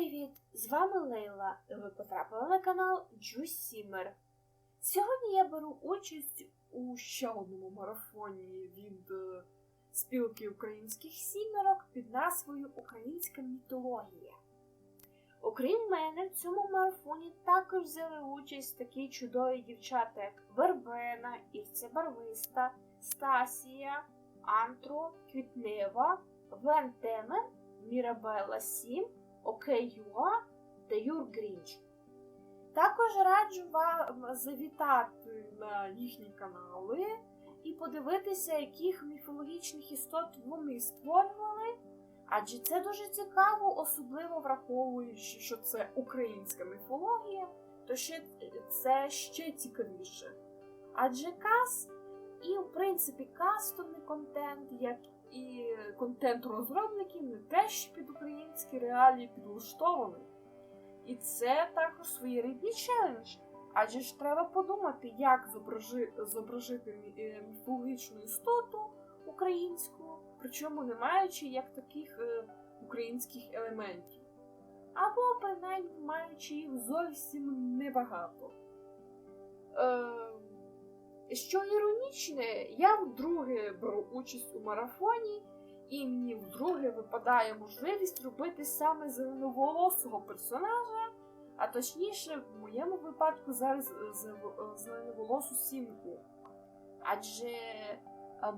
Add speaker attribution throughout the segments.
Speaker 1: привіт! З вами Лейла. і Ви потрапили на канал Juice. Сьогодні я беру участь у ще одному марафоні від е, спілки українських сімерок під назвою Українська мітологія. Окрім мене, в цьому марафоні також взяли участь такі чудові дівчата, як Вербена, Ірця Барвиста, Стасія, Антро, Квітнева, Вен Темен, Мірабелла Сім. ОКЮА та Юр Грінч. Також раджу вам завітати на їхні канали і подивитися, яких міфологічних істот вони створювали. Адже це дуже цікаво, особливо враховуючи, що це українська міфологія, то ще це ще цікавіше. Адже кас і, в принципі, кастомний контент, як і контент розробників не те, що під українські реалії підлаштований. І це також своєрідний челендж. Адже ж треба подумати, як зображи, зображити е, міфологічну істоту українську, причому не маючи як таких е, українських елементів. Або принаймні маючи їх зовсім небагато. Е, що іронічне, я вдруге беру участь у марафоні, і мені вдруге випадає можливість робити саме зеленоволосого персонажа, а точніше, в моєму випадку зараз зеленоволосу сімку. Адже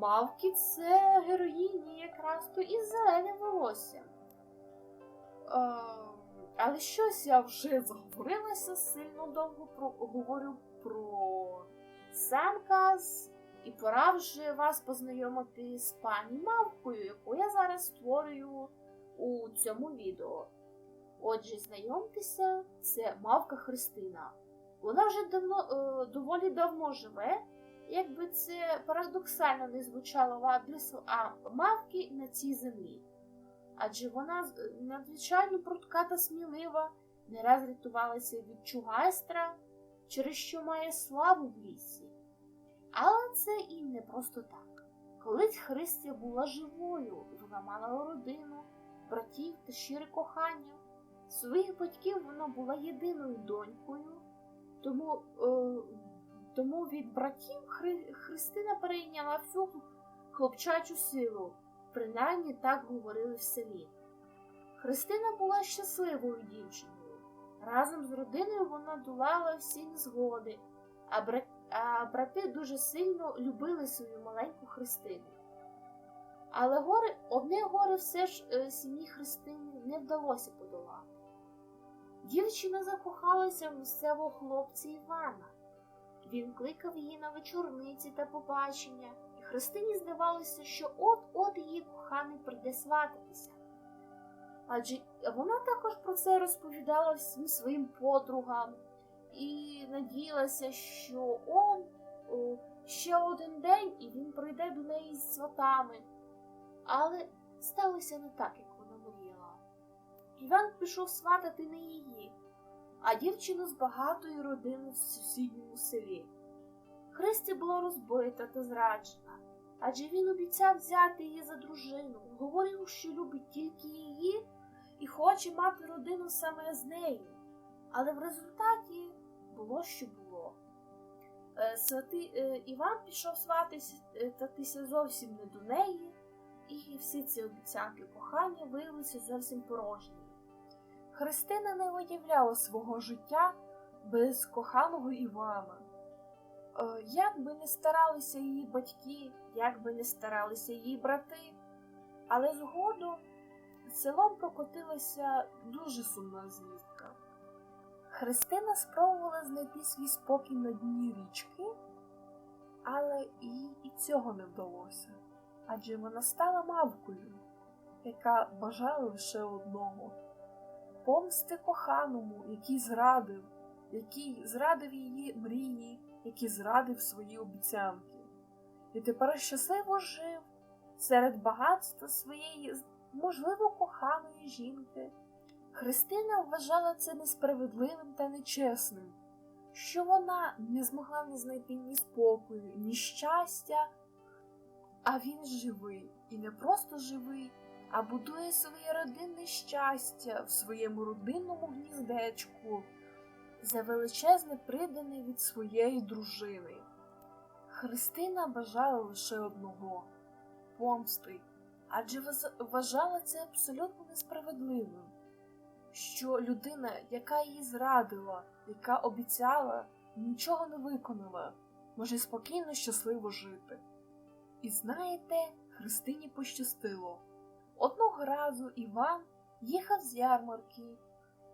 Speaker 1: мавки це героїні якраз то із зеленим волоссям. Але щось я вже заговорилася, сильно довго про, говорю про Семказ, і пора вже вас познайомити з пані Мавкою, яку я зараз створюю у цьому відео. Отже, знайомтеся, це Мавка Христина. Вона вже давно, е, доволі давно живе, якби це парадоксально не звучало в адресу а мавки на цій землі. Адже вона надзвичайно прудка та смілива, не раз рятувалася від чугайстра через що має славу в лісі. Але це і не просто так. Колись Христя була живою, вона мала родину, братів та щире кохання. Своїх батьків вона була єдиною донькою, тому е, тому від братів Хри, Христина перейняла всю хлопчачу силу, принаймні так говорили в селі. Христина була щасливою дівчиною. Разом з родиною вона долала всі незгоди, а, брат... брати дуже сильно любили свою маленьку Христину. Але горе, одне горе все ж е, сім'ї Христини не вдалося подолати. Дівчина закохалася в місцевого хлопця Івана. Він кликав її на вечорниці та побачення, і Христині здавалося, що от-от її коханий прийде свататися. Адже вона також про це розповідала всім своїм подругам і надіялася, що он о, ще один день і він прийде до неї з сватами. Але сталося не так, як вона мріяла. Іван пішов сватати не її, а дівчину з багатої родини в сусідньому селі. Христя була розбита та зраджена, адже він обіцяв взяти її за дружину, говорив, що любить тільки її і хоче мати родину саме з нею. Але в результаті було, що було. Е, святий е, Іван пішов свататися зовсім не до неї, і всі ці обіцянки кохання виявилися зовсім порожніми. Христина не уявляла свого життя без коханого Івана. Е, як би не старалися її батьки, як би не старалися її брати, але згодом селом прокотилася дуже сумна звістка. Христина спробувала знайти свій спокій на дні річки, але їй і цього не вдалося, адже вона стала мавкою, яка бажала лише одного помсти коханому, який зрадив, який зрадив її мрії, який зрадив свої обіцянки. І тепер щасливо жив серед багатства своєї можливо, коханої жінки. Христина вважала це несправедливим та нечесним, що вона не змогла не знайти ні спокою, ні щастя, а він живий, і не просто живий, а будує своє родинне щастя в своєму родинному гніздечку за величезне придане від своєї дружини. Христина бажала лише одного помсти, адже вважала це абсолютно несправедливим, що людина, яка її зрадила, яка обіцяла, нічого не виконала, може спокійно щасливо жити. І знаєте, Христині пощастило. Одного разу Іван їхав з ярмарки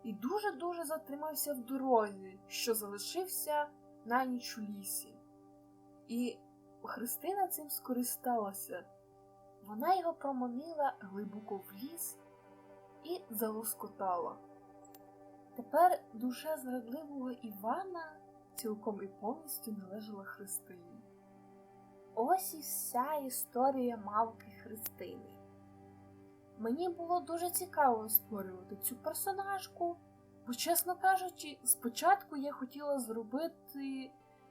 Speaker 1: і дуже-дуже затримався в дорозі, що залишився на ніч у лісі. І Христина цим скористалася. Вона його проманила глибоко в ліс і залоскотала. Тепер душа зрадливого Івана цілком і повністю належала Христині. Ось і вся історія мавки Христини. Мені було дуже цікаво створювати цю персонажку, бо, чесно кажучи, спочатку я хотіла зробити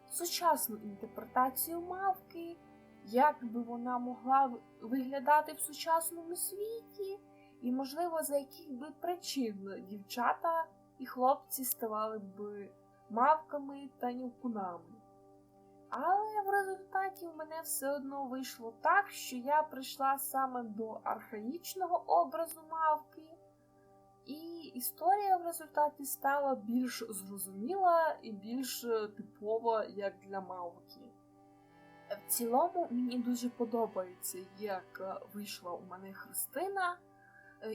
Speaker 1: сучасну інтерпретацію мавки, як би вона могла виглядати в сучасному світі, і, можливо, за яких би причин дівчата і хлопці ставали б мавками та нівкунами. Але в результаті в мене все одно вийшло так, що я прийшла саме до архаїчного образу мавки, і історія в результаті стала більш зрозуміла і більш типова як для мавки. В цілому мені дуже подобається, як вийшла у мене Христина,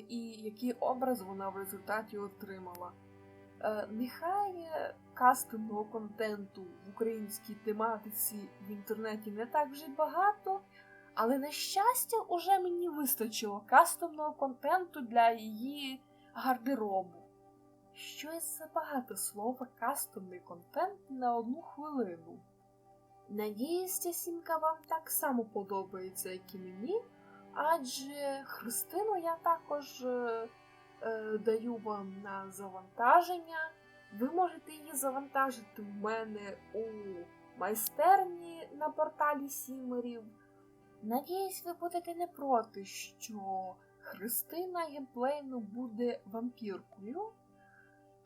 Speaker 1: і який образ вона в результаті отримала. Е, Нехай е, кастомного контенту в українській тематиці в інтернеті не так вже багато, але на щастя, уже мені вистачило кастомного контенту для її гардеробу. Щось забагато слова кастомний контент на одну хвилину. Надіюсь, ця сімка вам так само подобається, як і мені, адже Христину я також е, е, даю вам на завантаження. Ви можете її завантажити в мене у майстерні на порталі Сімерів. Надіюсь, ви будете не проти, що Христина геймплейно буде вампіркою.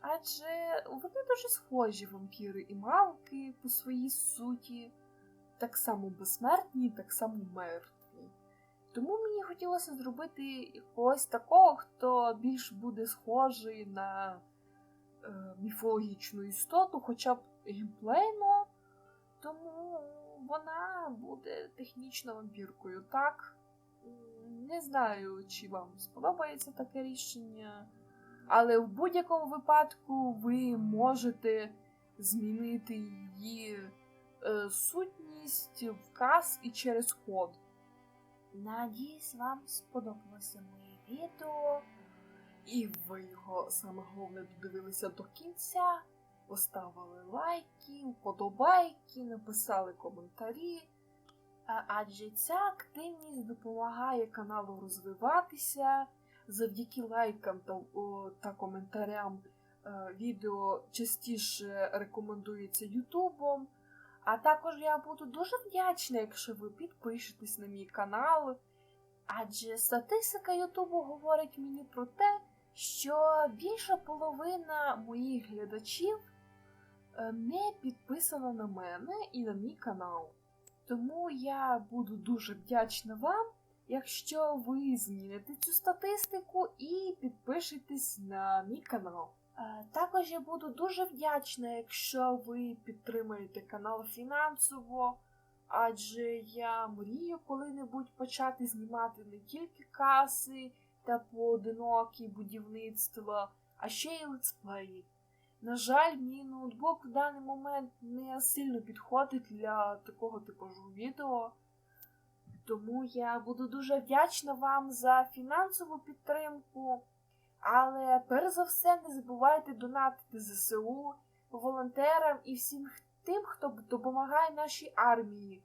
Speaker 1: Адже вони дуже схожі вампіри і мавки по своїй суті, так само безсмертні, так само мертві. Тому мені хотілося зробити якогось такого, хто більш буде схожий на е, міфологічну істоту, хоча б геймплейно, тому вона буде технічно вампіркою. Так, не знаю, чи вам сподобається таке рішення, але в будь-якому випадку ви можете змінити її е, сутність, вказ і через код. Надіюсь, вам сподобалося моє відео, і ви його саме головне додивилися до кінця, поставили лайки, вподобайки, написали коментарі. Адже ця активність допомагає каналу розвиватися. Завдяки лайкам та, о, та коментарям е, відео частіше рекомендується Ютубом. А також я буду дуже вдячна, якщо ви підпишетесь на мій канал. Адже статистика Ютубу говорить мені про те, що більша половина моїх глядачів е, не підписана на мене і на мій канал. Тому я буду дуже вдячна вам, якщо ви зміните цю статистику і підпишетесь на мій канал. Е, Також я буду дуже вдячна, якщо ви підтримаєте канал фінансово, адже я мрію коли-небудь почати знімати не тільки каси та поодинокі будівництва, а ще й летсплеї. На жаль, мій ноутбук в даний момент не сильно підходить для такого типажу відео. Тому я буду дуже вдячна вам за фінансову підтримку. Але перш за все не забувайте донатити ЗСУ, волонтерам і всім тим, хто допомагає нашій армії.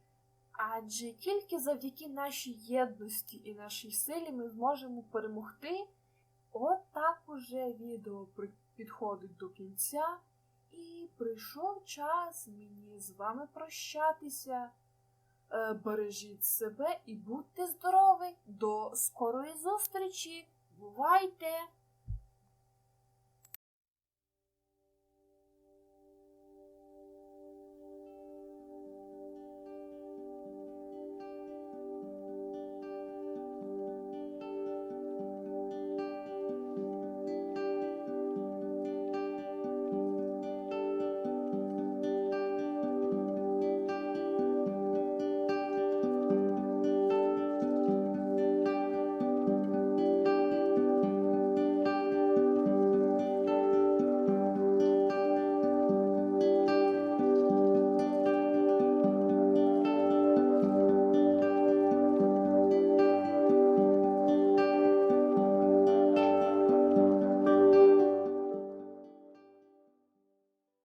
Speaker 1: Адже тільки завдяки нашій єдності і нашій силі ми зможемо перемогти. От так уже відео підходить до кінця, і прийшов час мені з вами прощатися. Е, Бережіть себе і будьте здорові. До скорої зустрічі. Бувайте!